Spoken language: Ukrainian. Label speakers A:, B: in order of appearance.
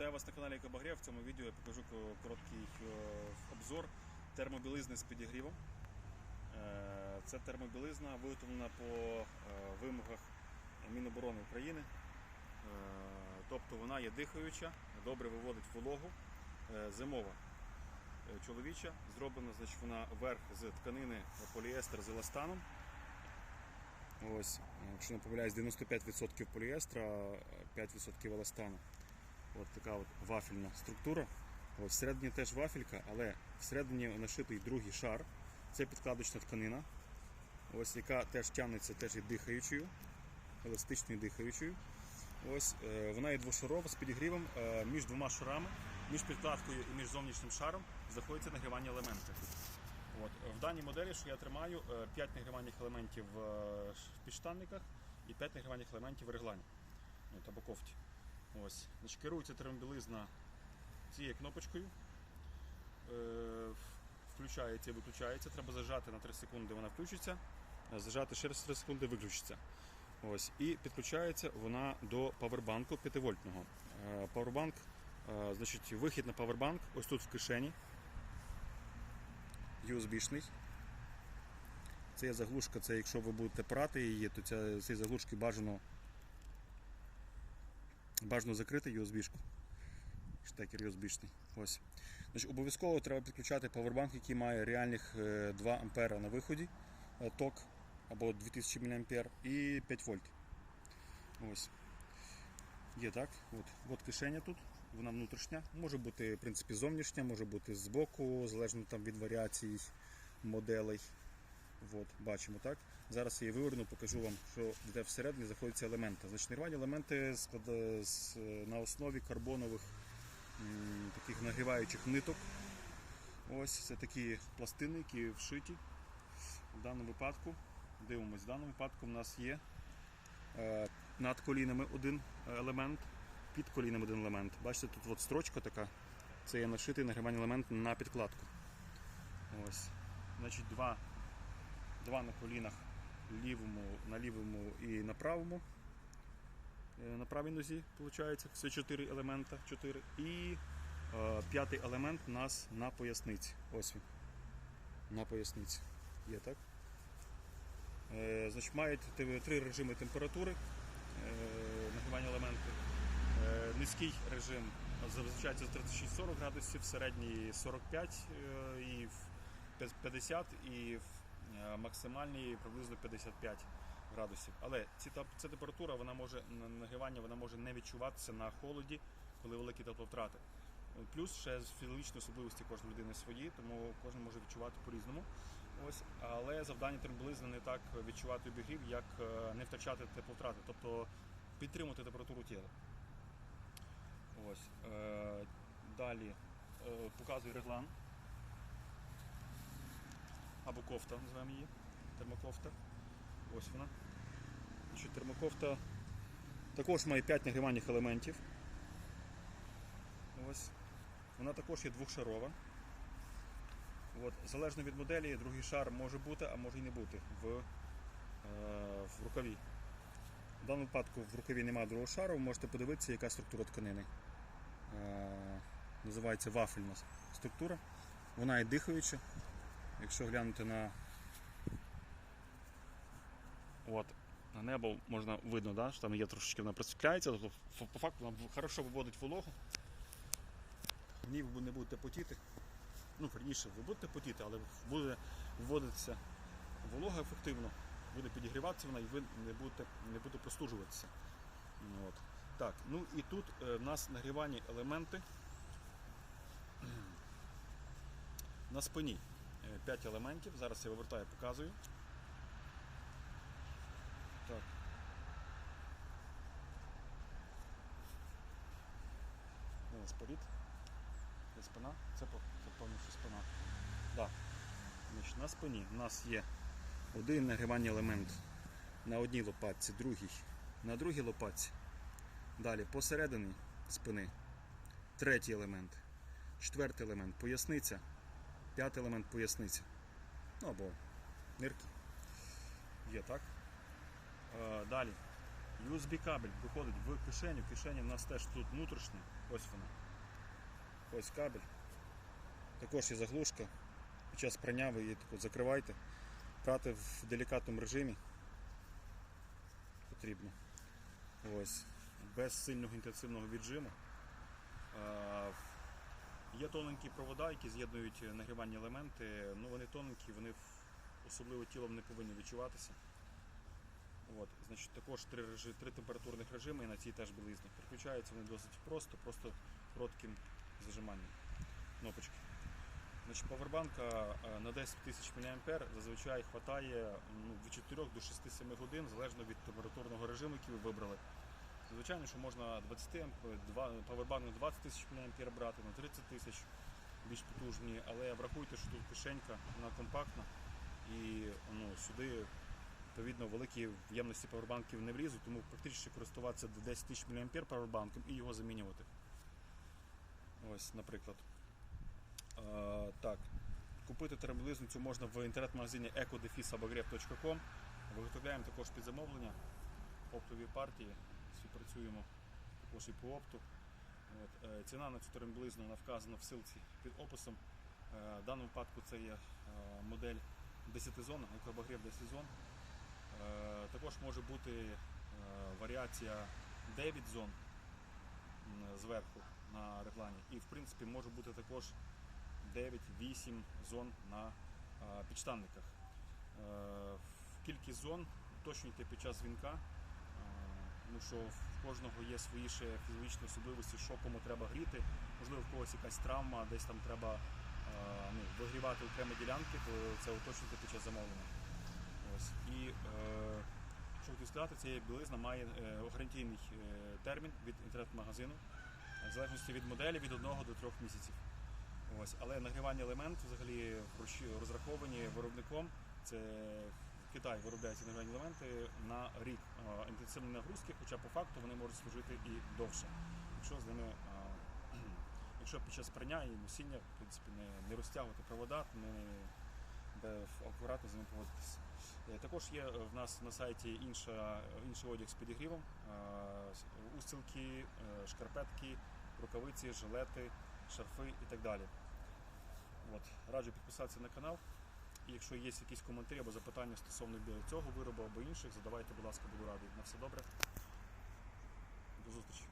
A: Вітаю вас на каналі Екобагря. В цьому відео я покажу короткий е, обзор термобілизни з підігрівом. Е, Це термобілизна виготовлена по е, вимогах Міноборони України. Тобто вона є дихаюча, добре виводить вологу, зимова. Чоловіча зроблена, значить, вона верх з тканини поліестер з еластаном. Ось, якщо не помиляюсь, 95% поліестра, 5% еластану. От така от вафельна структура. Ось всередині теж вафелька, але всередині нашитий другий шар. Це підкладочна тканина, ось яка теж тягнеться теж і дихаючою, еластичною дихаючою. Ось е, вона є двошарова з підігрівом е, між двома шарами, між підкладкою і між зовнішнім шаром знаходяться нагрівання елементи. От. В даній моделі, що я тримаю, 5 нагрівальних елементів в е, підштанниках і 5 нагрівальних елементів в реглані та боковті. Ось. Значить, керується термобілизна цією кнопочкою. Е, включається і виключається. Треба зажати на 3 секунди, вона включиться, зажати ще раз 3 секунди, виключиться. Ось. І підключається вона до павербанку 5-вольтного. Е, Павербанк, е, значить, вихід на павербанк ось тут в кишені. USB-шний. Це є заглушка, це якщо ви будете прати її, то ця, цієї заглушки бажано бажано закрити USB-шку. Штекер USB-шний. Ось. Значить, обов'язково треба підключати павербанк, який має реальних е, 2 ампера на виході, е, ток або 2000 мА і 5 вольт. Ось. Є так. От. От кишеня тут, вона внутрішня. Може бути, в принципі, зовнішня, може бути збоку, залежно там від варіацій моделей. От, бачимо так. Зараз я її виверну, покажу вам, що де всередині знаходяться елементи. Значить, нервальні елементи склада- з- на основі карбонових таких нагріваючих ниток. Ось це такі пластини, які вшиті. В даному випадку, дивимось, в даному випадку в нас є е, над колінами один елемент, під колінами один елемент. Бачите, тут от строчка така. Це є нашитий нагрівальний елемент на підкладку. Ось. Значить, два два на колінах лівому, на лівому і на правому. Е, На правій нозі, виходить, все чотири елемента. Чотири. І е, п'ятий елемент у нас на поясниці. Ось він. На поясниці. Є так. Е, значить, мають три режими температури е, нагрівання елементи. Е, низький режим зазвичай це 36-40 градусів, середній 45 е, і в 50 і в максимальній приблизно 55 градусів. Але теп- ця температура вона може на- нагрівання вона може не відчуватися на холоді, коли великі тепловтрати. Плюс ще фізіологічні особливості кожної людини свої, тому кожен може відчувати по-різному. Ось, але завдання термобілизни не так відчувати обігрів, як е, не втрачати тепловтрати, тобто підтримувати температуру тіла. Ось. Е, далі е, показую реглан. Або кофта, називаємо її. Термокофта. Ось вона. Значить, термокофта також має 5 нагрівальних елементів. Ось. Вона також є двохшарова. От. Залежно від моделі, другий шар може бути, а може і не бути в, е, в рукаві. В даному випадку в рукаві немає другого шару, ви можете подивитися, яка структура тканини. Е, називається вафельна структура. Вона є дихаюча. Якщо глянути на, от, на небо, можна видно, да, що там є трошечки вона просвітляється, тобто по факту вона хорошо виводить вологу. В ній ви не будете потіти. Ну, верніше, ви будете потіти, але буде вводитися волога ефективно, буде підігріватися вона і ви не будете, не будете простужуватися. От. Так, ну і тут е, в нас нагрівані елементи на спині. 5 елементів. Зараз я вивертаю, показую. Так. Де спорід? Де спина? Це, це повністю спина. Да. Значить, на спині у нас є один нагрівальний елемент на одній лопатці, другий на другій лопатці. Далі посередині спини. Третій елемент. Четвертий елемент поясниця. П'ятий елемент поясниця. Ну або нирки. Є так. Е, далі. USB кабель виходить в кишеню. Кишеня в нас теж тут внутрішня. Ось вона. Ось кабель. Також є заглушка. Під час прання ви її так от закриваєте. Прати в делікатному режимі потрібно. Ось. Без сильного інтенсивного віджиму. Е, Є тоненькі провода, які з'єднують нагрівальні елементи. Ну, вони тоненькі, вони особливо тілом не повинні відчуватися. От, значить, також три, режи- три температурних режими і на цій теж білизні. Переключаються вони досить просто, просто коротким зажиманням кнопочки. Значить, павербанка е, на 10 тисяч мА зазвичай вистачає ну, від 4 до 6-7 годин, залежно від температурного режиму, який ви вибрали. Звичайно, що можна 20 амп, павербанк на 20 тисяч мА брати, на 30 тисяч більш потужні, але врахуйте, що тут кишенька, вона компактна і ну, сюди відповідно великі ємності павербанків не влізуть, тому практично користуватися 10 тисяч мА павербанком і його замінювати. Ось, наприклад. Е, так. Купити термобілизну цю можна в інтернет-магазині ecodefisabagrev.com. Виготовляємо також під замовлення оптові партії. Співпрацюємо також і по опту. От, е, ціна на цю термобілизну вона вказана в силці під описом. Е, в даному випадку це є е, модель 10 зон, екобагрів 10 зон. Також може бути варіація 9 зон зверху на реглані. І в принципі може бути також 9-8 зон на підштанниках. Е, Кількість зон уточнюйте під час дзвінка, тому що в кожного є свої ще фізіологічні особливості, що кому треба гріти. Можливо, в когось якась травма, десь там треба е, ну, вигрівати окремі ділянки, то це уточнюйте під час замовлення. Ось. І е, що хотів сказати, ця білизна має е, гарантійний е, термін від інтернет-магазину, в залежності від моделі від 1 до 3 місяців. Ось. Але нагрівальні елементи взагалі розраховані виробником. Це в Китаї виробляються нагрівальні елементи на рік е, інтенсивної нагрузки, хоча по факту вони можуть служити і довше, якщо з ними. е, Якщо під час прання і носіння в принципі, не, не розтягувати провода, не, акуратно з ними поводитися. Е, Також є в нас на сайті інша, інший одяг з підігрівом, устілки, шкарпетки, рукавиці, жилети, шарфи і так далі. От. Раджу підписатися на канал. Якщо є якісь коментарі або запитання стосовно цього виробу або інших, задавайте, будь ласка, буду радий. На все добре. До зустрічі.